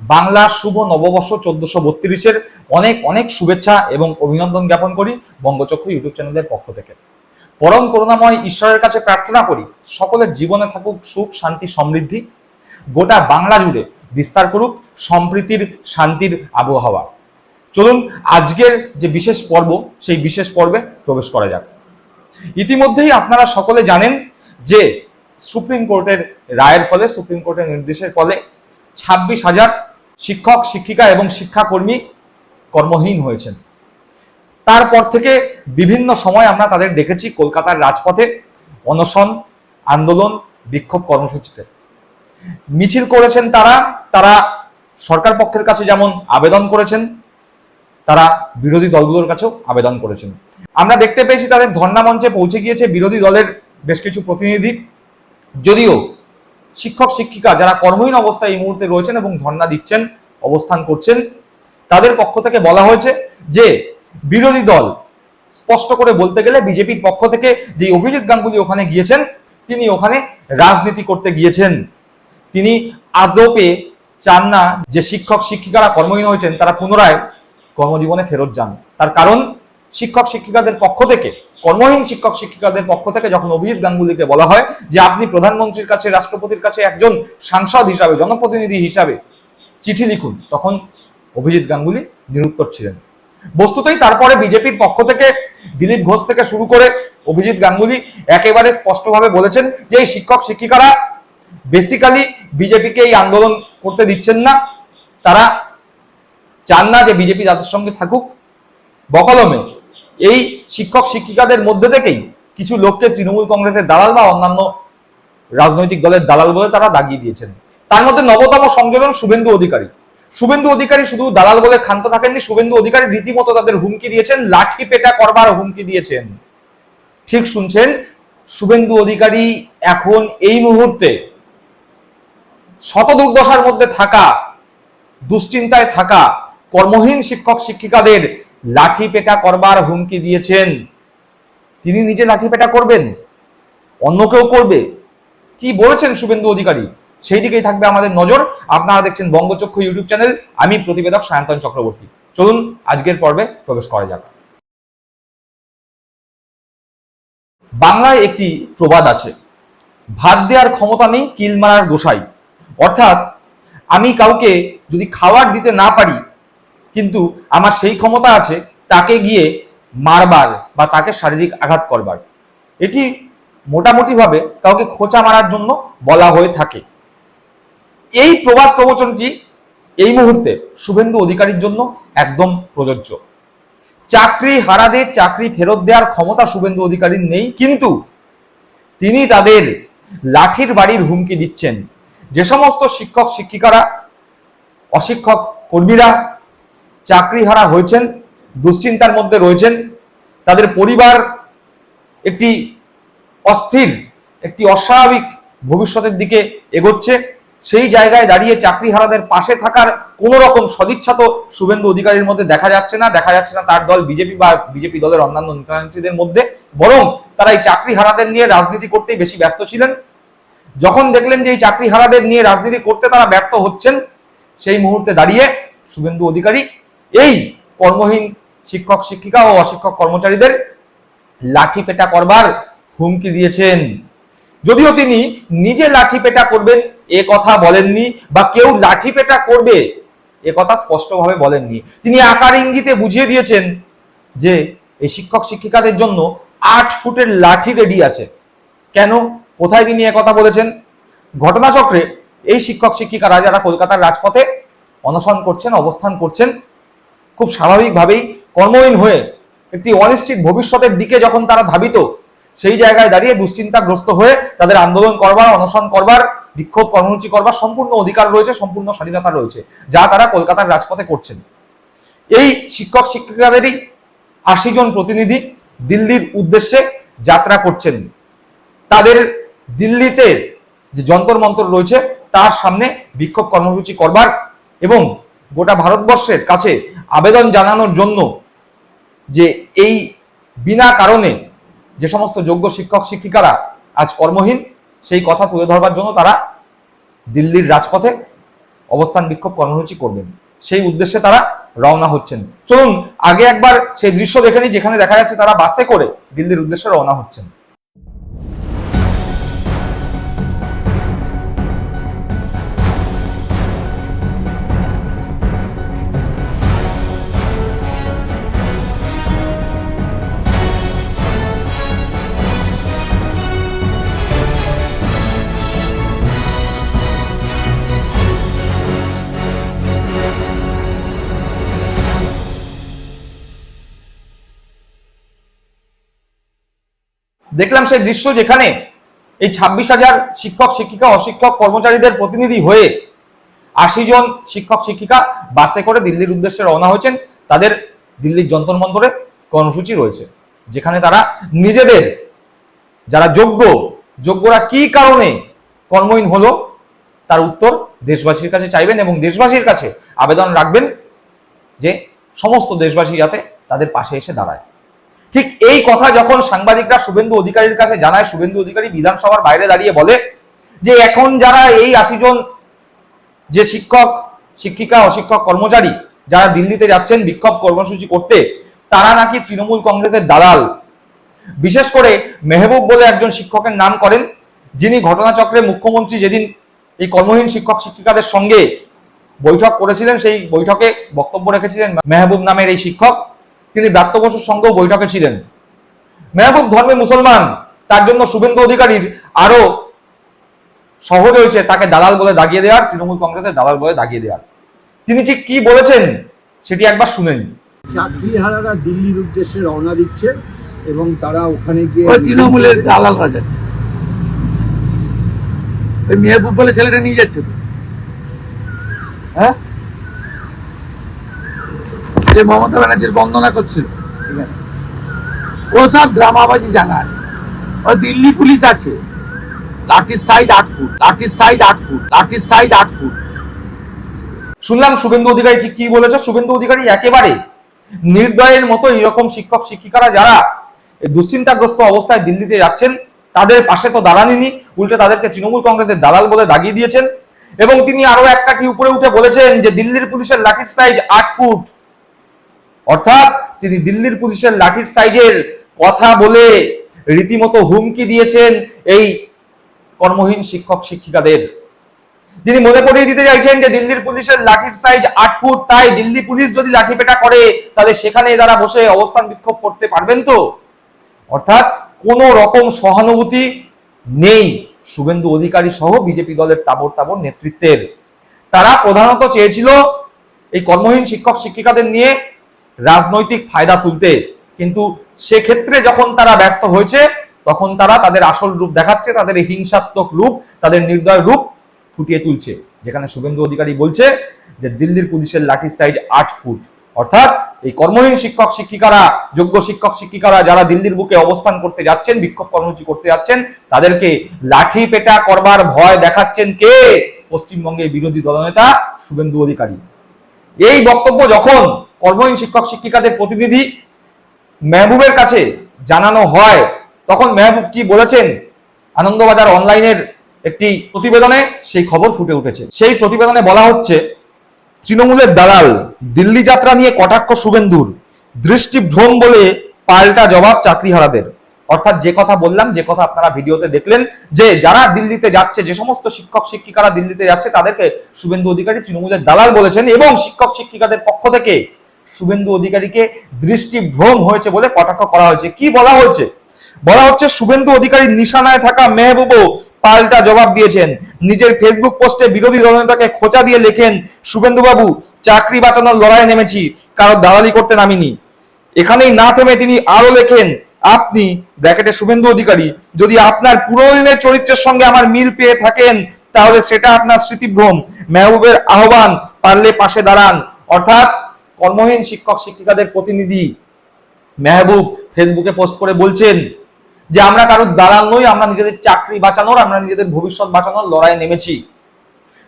বাংলা শুভ নববর্ষ চোদ্দশো বত্রিশের অনেক অনেক শুভেচ্ছা এবং অভিনন্দন জ্ঞাপন করি বঙ্গচক্ষু ইউটিউব চ্যানেলের পক্ষ থেকে। পরম করুণাময় ঈশ্বরের কাছে প্রার্থনা করি, সকলের জীবনে থাকুক সুখ, শান্তি, সমৃদ্ধি। গোটা বাংলা জুড়ে বিস্তার করুক সম্প্রীতির, শান্তির আবহাওয়া। চলুন, আজকের যে বিশেষ পর্ব, সেই বিশেষ পর্বে প্রবেশ করা যাক। ইতিমধ্যেই আপনারা সকলে জানেন যে সুপ্রিম কোর্টের রায়ের ফলে, সুপ্রিম কোর্টের নির্দেশের ফলে ছাব্বিশ হাজার শিক্ষক, শিক্ষিকা এবং শিক্ষাকর্মী কর্মহীন হয়েছেন। তারপর থেকে বিভিন্ন সময় আমরা তাদের দেখেছি কলকাতার রাজপথে অনশন, আন্দোলন, বিক্ষোভ কর্মসূচিতে। মিছিল করেছেন তারা তারা সরকার পক্ষের কাছে যেমন আবেদন করেছেন, তারা বিরোধী দলগুলোর কাছেও আবেদন করেছেন। আমরা দেখতে পেয়েছি তাদের ধর্ণা মঞ্চে পৌঁছে গিয়েছে বিরোধী দলের বেশ কিছু প্রতিনিধি। যদিও শিক্ষক, শিক্ষিকা যারা কর্মহীন অবস্থায় এই মুহূর্তে রয়েছেন এবং ধর্ণা দিচ্ছেন, অবস্থান করছেন, তাদের পক্ষ থেকে বলা হয়েছে যে বিরোধী দল স্পষ্ট করে বলতে গেলে বিজেপির পক্ষ থেকে যে অভিজিৎ গাঙ্গুলি ওখানে গিয়েছেন, তিনি ওখানে রাজনীতি করতে গিয়েছেন। তিনি আদপে চান না যে শিক্ষক, শিক্ষিকারা কর্মহীন হয়েছেন, তারা পুনরায় কর্মজীবনে ফেরত যান। তার কারণ শিক্ষক, শিক্ষিকাদের পক্ষ থেকে কর্মহীন শিক্ষক শিক্ষিকাদের পক্ষ থেকে যখন অভিজিৎ গাঙ্গুলিকে বলা হয় যে আপনি প্রধানমন্ত্রীর কাছে, রাষ্ট্রপতির কাছে একজন সাংসদ হিসাবে, জনপ্রতিনিধি হিসাবে চিঠি লিখুন, তখন অভিজিৎ গাঙ্গুলি নিরুত্তর ছিলেন। বস্তুতই তারপরে বিজেপির পক্ষ থেকে, দিলীপ ঘোষ থেকে শুরু করে অভিজিৎ গাঙ্গুলি একেবারে স্পষ্টভাবে বলেছেন যে এই শিক্ষক শিক্ষিকারা বেসিক্যালি বিজেপিকে এই আন্দোলন করতে দিচ্ছেন না। তারা চান না যে বিজেপি তাদের সঙ্গে থাকুক। বকলমে এই শিক্ষক শিক্ষিকাদের মধ্যে থেকেই কিছু লোককে তৃণমূল কংগ্রেসের দালাল বা অন্যান্য রাজনৈতিক দলের দালাল বলে তারা দাগিয়ে দিয়েছেন। তার মধ্যে নবতম সংযোজন শুভেন্দু অধিকারী। শুভেন্দু অধিকারী শুধু দালাল বলে ক্ষান্ত থাকেননি, শুভেন্দু অধিকারী রীতিমতো তাদের হুমকি দিয়েছেন, লাঠি পেটা করবার হুমকি দিয়েছেন। ঠিক শুনছেন, শুভেন্দু অধিকারী এখন এই মুহূর্তে শত দুর্দশার মধ্যে থাকা, দুশ্চিন্তায় থাকা, কর্মহীন শিক্ষক শিক্ষিকাদের লাঠি পেটা করবার হুমকি দিয়েছেন। তিনি নিজে লাঠি পেটা করবেন? অন্য কেউ করবে? কি বলেছেন শুভেন্দু অধিকারী? সেই দিকেই থাকবে আমাদের নজর। আপনারা দেখছেন বঙ্গচক্ষু ইউটিউব চ্যানেল। আমি প্রতিবেদক সায়ন্তন চক্রবর্তী। চলুন, আজকের পর্বে প্রবেশ করা যাক। বাংলায় একটি প্রবাদ আছে। ভাত দেওয়ার ক্ষমতা নেই, কিল মারার গোসাই। অর্থাৎ, আমি কাউকে যদি খাবার দিতে না পারি কিন্তু আমার সেই ক্ষমতা আছে, তাকে গিয়ে মারবার বা তাকে শারীরিক আঘাত করবার। এটি মোটামুটিভাবে কাউকে খোঁচা মারার জন্য বলা হয়ে থাকে। এই প্রবাদ প্রবচনটি এই মুহূর্তে শুভেন্দু অধিকারীর জন্য একদম প্রযোজ্য। চাকরি হারাদের চাকরি ফেরত দেওয়ার ক্ষমতা শুভেন্দু অধিকারীর নেই, কিন্তু তিনি তাদের লাঠির বাড়ির হুমকি দিচ্ছেন। যে সমস্ত শিক্ষক, শিক্ষিকারা, অশিক্ষক কর্মীরা চাকরি হারা হয়েছেন, দুশ্চিন্তার মধ্যে রয়েছেন। তাদের পরিবার একটি অস্থির, একটি অস্বাভাবিক ভবিষ্যতের দিকে এগোচ্ছে। সেই জায়গায় দাঁড়িয়ে চাকরি হারাদের পাশে থাকার কোন রকম সদিচ্ছা তো শুভেন্দু অধিকারীর মধ্যে দেখা যাচ্ছে না, দেখা যাচ্ছে না তার দল বিজেপি বা বিজেপি দলের অন্যান্য নেতানেত্রীদের মধ্যে। বরং তারা এই চাকরি হারাদের নিয়ে রাজনীতি করতেই বেশি ব্যস্ত ছিলেন। যখন দেখলেন যে এই চাকরি হারাদের নিয়ে রাজনীতি করতে তারা ব্যর্থ হচ্ছেন, সেই মুহূর্তে দাঁড়িয়ে শুভেন্দু অধিকারী এই কর্মহীন শিক্ষক, শিক্ষিকা ও অশিক্ষক কর্মচারীদের লাঠি পেটা করবার হুমকি দিয়েছেন। যদিও তিনি নিজে লাঠি পেটা করবেন, এ কথা বলেননি বা কেউ লাঠি পেটা করবে, এ কথা স্পষ্টভাবে বলেননি। তিনি আকার ইঙ্গিতে বুঝিয়ে দিয়েছেন যে, এই শিক্ষক, শিক্ষিকাদের জন্য আট ফুটের লাঠি রেডি আছে। কেন? কোথায় তিনি কথা বলেছেন? ঘটনাচক্রে এই শিক্ষক শিক্ষিকারা যারা কলকাতার রাজপথে অনশন করছেন, অবস্থান করছেন। খুব স্বাভাবিকভাবেই কর্মহীন হয়ে একটি অনিশ্চিত ভবিষ্যতের দিকে যখন তারা ধাবিত, সেই জায়গায় দাঁড়িয়ে দুশ্চিন্তাগ্রস্ত হয়ে তাদের আন্দোলন করবার, অনশন করবার, বিক্ষোভ কর্মসূচি করবার সম্পূর্ণ অধিকার রয়েছে, সম্পূর্ণ স্বাধীনতা রয়েছে, যা তারা কলকাতার রাজপথে করছেন। এই শিক্ষক শিক্ষিকাদেরই আশি জন প্রতিনিধি দিল্লির উদ্দেশ্যে যাত্রা করছেন। তাদের দিল্লিতে যে যন্তর মন্তর রয়েছে, তার সামনে বিক্ষোভ কর্মসূচি করবার এবং গোটা ভারতবর্ষের কাছে আবেদন জানানোর জন্য যে এই বিনা কারণে যে সমস্ত যোগ্য শিক্ষক শিক্ষিকারা আজ কর্মহীন, সেই কথা তুলে ধরবার জন্য তারা দিল্লির রাজপথে অবস্থান বিক্ষোভ কর্মসূচি করবেন। সেই উদ্দেশ্যে তারা রওনা হচ্ছেন। চলুন, আগে একবার সেই দৃশ্য দেখে নিই, যেখানে দেখা যাচ্ছে তারা বাসে করে দিল্লির উদ্দেশ্যে রওনা হচ্ছেন। দেখলাম সেই দৃশ্য যেখানে এই ছাব্বিশ হাজার শিক্ষক, শিক্ষিকা, অশিক্ষক, কর্মচারীদের প্রতিনিধি হয়ে আশি জন শিক্ষক, শিক্ষিকা বাসে করে দিল্লির উদ্দেশ্যে রওনা হয়েছেন। তাদের দিল্লির যন্তর মন্তরে কর্মসূচি রয়েছে, যেখানে তারা নিজেদের, যারা যোগ্য, যোগ্যরা কি কারণে কর্মহীন হলো, তার উত্তর দেশবাসীর কাছে চাইবেন এবং দেশবাসীর কাছে আবেদন রাখবেন যে সমস্ত দেশবাসী যাতে তাদের পাশে এসে দাঁড়ায়। ঠিক এই কথা যখন সাংবাদিকরা শুভেন্দু অধিকারীর কাছে জানায়, শুভেন্দু অধিকারী বিধানসভার বাইরে দাঁড়িয়ে বলে যে এখন যারা এই আশি জন যে শিক্ষক, শিক্ষিকা, অশিক্ষক, কর্মচারী যারা দিল্লিতে যাচ্ছেন বিক্ষোভ কর্মসূচি করতে, তারা নাকি তৃণমূল কংগ্রেসের দালাল। বিশেষ করে মেহবুব বলে একজন শিক্ষকের নাম করেন, যিনি ঘটনাচক্রে মুখ্যমন্ত্রী যেদিন এই কর্মহীন শিক্ষক, শিক্ষিকাদের সঙ্গে বৈঠক করেছিলেন, সেই বৈঠকে বক্তব্য রেখেছিলেন মেহবুব নামের এই শিক্ষক। তিনি ব্রাত্য বসুর সঙ্গেও বৈঠকে ছিলেন। মেহবুব ধর্মে মুসলমান তার জন্য শুভেন্দু অধিকারীর আরও সহজ হয়েছে তাকে দালাল বলে দাগিয়ে দেওয়ার তৃণমূল কংগ্রেসের দালাল বলে দাগিয়ে দেওয়ার। তিনি ঠিক কি বলেছেন সেটি একবার শুনেন। চাকরিহারারা দিল্লির উদ্দেশ্যে রওনা দিচ্ছে এবং তারা ওখানে গিয়ে তৃণমূলের দালালরা যাচ্ছে। ওই মেহবুব বলে ছেলেটা নিয়ে যাচ্ছে। হ্যাঁ? যে মমতা ব্যানার্জির বন্দনা করছিল। ও সব ড্রামাবাজি জানা আছে। ও দিল্লি পুলিশ আছে। লাঠির সাইজ আট ফুট, লাঠির সাইজ আট ফুট, লাঠির সাইজ আট ফুট। শুনলাম শুভেন্দু অধিকারী ঠিক কি বলেছে? শুভেন্দু অধিকারী একেবারে নির্দয়ের মতো এরকম শিক্ষক, শিক্ষিকারা যারা দুশ্চিন্তাগ্রস্ত অবস্থায় দিল্লিতে যাচ্ছেন, তাদের পাশে তো দাঁড়াননি, উল্টে তাদেরকে তৃণমূল কংগ্রেসের দালাল বলে দাগিয়ে দিয়েছেন। এবং তিনি আরও এক কাঠি উপরে উঠে বলেছেন যে, দিল্লির পুলিশের লাঠির সাইজ আট ফুট। অর্থাৎ তিনি দিল্লির পুলিশের লাঠির সাইজের কথা বলে রীতিমতো হুমকি দিয়েছেন এই কর্মহীন শিক্ষক শিক্ষিকাদের। তিনি মনে করিয়ে দিতে চাইছেন যে দিল্লির পুলিশের লাঠির সাইজ আট ফুট, তাই দিল্লি পুলিশ যদি লাঠি পেটা করে, তাহলে সেখানে তারা বসে অবস্থান বিক্ষোভ করতে পারবেন তো? অর্থাৎ কোন রকম সহানুভূতি নেই শুভেন্দু অধিকারী সহ বিজেপি দলের তাবর তাবর নেতৃত্বের। তারা প্রধানত চেয়েছিল এই কর্মহীন শিক্ষক শিক্ষিকাদের নিয়ে রাজনৈতিক ফায়দা তুলতে। কিন্তু সেক্ষেত্রে যখন তারা ব্যর্থ হয়েছে, তখন তারা তাদের আসল রূপ দেখাচ্ছে, তাদের হিংসাত্মক রূপ, তাদের নির্দয় রূপ ফুটিয়ে তুলছে। যেখানে শুভেন্দু অধিকারী বলছে যে, দিল্লির পুলিশের লাঠির সাইজ আট ফুট। অর্থাৎ এই কর্মহীন শিক্ষক শিক্ষিকারা, যোগ্য শিক্ষক শিক্ষিকারা যারা দিল্লির বুকে অবস্থান করতে যাচ্ছেন, বিক্ষোভ কর্মসূচি করতে যাচ্ছেন, তাদেরকে লাঠি পেটা করবার ভয় দেখাচ্ছেন কে? পশ্চিমবঙ্গের বিরোধী দলনেতা শুভেন্দু অধিকারী। এই বক্তব্য যখন কর্মহীন শিক্ষক শিক্ষিকাদের প্রতিনিধি মেহবুবের কাছে জানানো হয়। তখন মেহবুব কি বলেছেন? আনন্দবাজার অনলাইনের একটি প্রতিবেদনে সেই খবর ফুটে উঠেছে। সেই প্রতিবেদনে বলা হচ্ছে, তৃণমূলের দালাল, দিল্লি যাত্রা নিয়ে কটাক্ষ শুভেন্দুর। দৃষ্টিভ্রম বলে পাল্টা জবাব চাকরিহারাদের। অর্থাৎ যে কথা বললাম, যে কথা আপনারা ভিডিওতে দেখলেন, যে যারা দিল্লিতে যাচ্ছে, যে সমস্ত শিক্ষক শিক্ষিকারা দিল্লিতে যাচ্ছে, তাদেরকে শুভেন্দু অধিকারী তৃণমূলের দালাল বলেছেন এবং শিক্ষক শিক্ষিকাদের পক্ষ থেকে শুভেন্দু অধিকারীকে দৃষ্টিভ্রম হয়েছে বলে কটাক্ষ করা হয়েছে। কি বলা হয়েছে? বলা হচ্ছে শুভেন্দু অধিকারীর নিশানায় থাকা মেহবুবও পাল্টা জবাব দিয়েছেন। নিজের ফেসবুক পোস্টে বিরোধী দলনেতাকে খোঁচা দিয়ে লেখেন শুভেন্দু বাবু চাকরি বাঁচানোর লড়াইয়ে নেমেছি, কারও দালালি করতে নামিনি। এখানেই না থেমে তিনি আরও লেখেন, আপনি, ব্র্যাকেটে, শুভেন্দু অধিকারী, যদি আপনার পুরোনো দিনের চরিত্রের সঙ্গে আমার মিল পেয়ে থাকেন, তাহলে সেটা আপনার স্মৃতিভ্রম, মেহবুবের আহ্বান, পারলে পাশে দাঁড়ান। অর্থাৎ কর্মহীন শিক্ষক শিক্ষিকাদের প্রতিনিধি মেহবুব ফেসবুকে পোস্ট করে বলছেন যে আমরা কারোর দালাল নই, আমরা নিজেদের চাকরি বাঁচানোর, আমরা নিজেদের ভবিষ্যৎ বাঁচানোর লড়াইয়ে নেমেছি।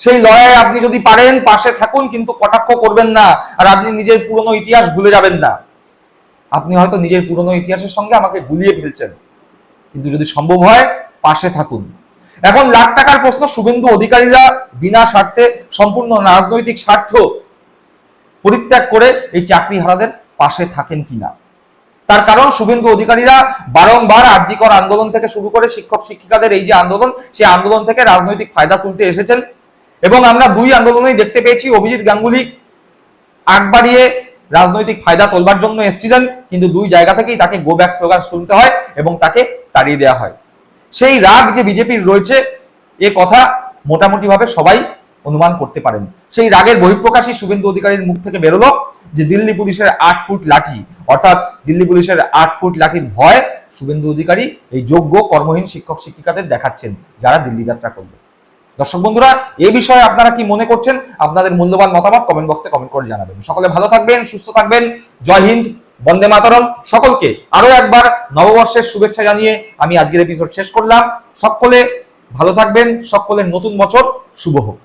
সেই লড়াইয়ে আপনি যদি পারেন, পাশে থাকুন, কিন্তু কটাক্ষ করবেন না, আর আপনি নিজের পুরনো ইতিহাস ভুলে যাবেন না। আপনি হয়তো নিজের পুরনো ইতিহাসের সঙ্গে আমাকে গুলিয়ে ফেলছেন, কিন্তু যদি সম্ভব হয়, পাশে থাকুন। এখন লাখ টাকার প্রশ্ন, শুভেন্দু অধিকারীরা বিনা স্বার্থে সম্পূর্ণ রাজনৈতিক স্বার্থ পরিত্যাগ করে এই চাকরি হারাদের পাশে থাকেন কিনা? তার কারণ, শুভেন্দু অধিকারীরা বারংবার আর্জিকর আন্দোলন থেকে শুরু করে শিক্ষক শিক্ষিকাদের এই যে আন্দোলন, সেই আন্দোলন থেকে রাজনৈতিক ফায়দা তুলতে এসেছেন। এবং আমরা দুই আন্দোলনেই দেখতে পেয়েছি, অভিজিৎ গাঙ্গুলি আগ বাড়িয়ে রাজনৈতিক ফায়দা তোলবার জন্য এসেছিলেন, কিন্তু দুই জায়গা থেকেই তাকে গো ব্যাক স্লোগান শুনতে হয় এবং তাকে তাড়িয়ে দেওয়া হয়। সেই রাগ যে বিজেপির রয়েছে, এ কথা মোটামুটি ভাবে সবাই অনুমান করতে পারেন। সেই রাগের বহিঃপ্রকাশই শুভেন্দু অধিকারীর মুখ থেকে বেরোলো যে দিল্লি পুলিশের আট ফুট লাঠি, অর্থাৎ দিল্লি পুলিশের আট ফুট লাঠির ভয় শুভেন্দু অধিকারী এই যোগ্য কর্মহীন শিক্ষক শিক্ষিকাদের দেখাচ্ছেন যারা দিল্লি যাত্রা করবে। দর্শক বন্ধুরা এই বিষয়ে আপনারা কি মনে করছেন? আপনাদের মূল্যবান মতামত কমেন্ট বক্সে কমেন্ট করে জানাবেন। সকলে ভালো থাকবেন, সুস্থ থাকবেন। জয় হিন্দ, বন্দে মাতরম। সকলকে আরও একবার নববর্ষের শুভেচ্ছা জানিয়ে আমি আজকের এপিসোড শেষ করলাম। সকলে ভালো থাকবেন, সকলের নতুন বছর শুভ হোক।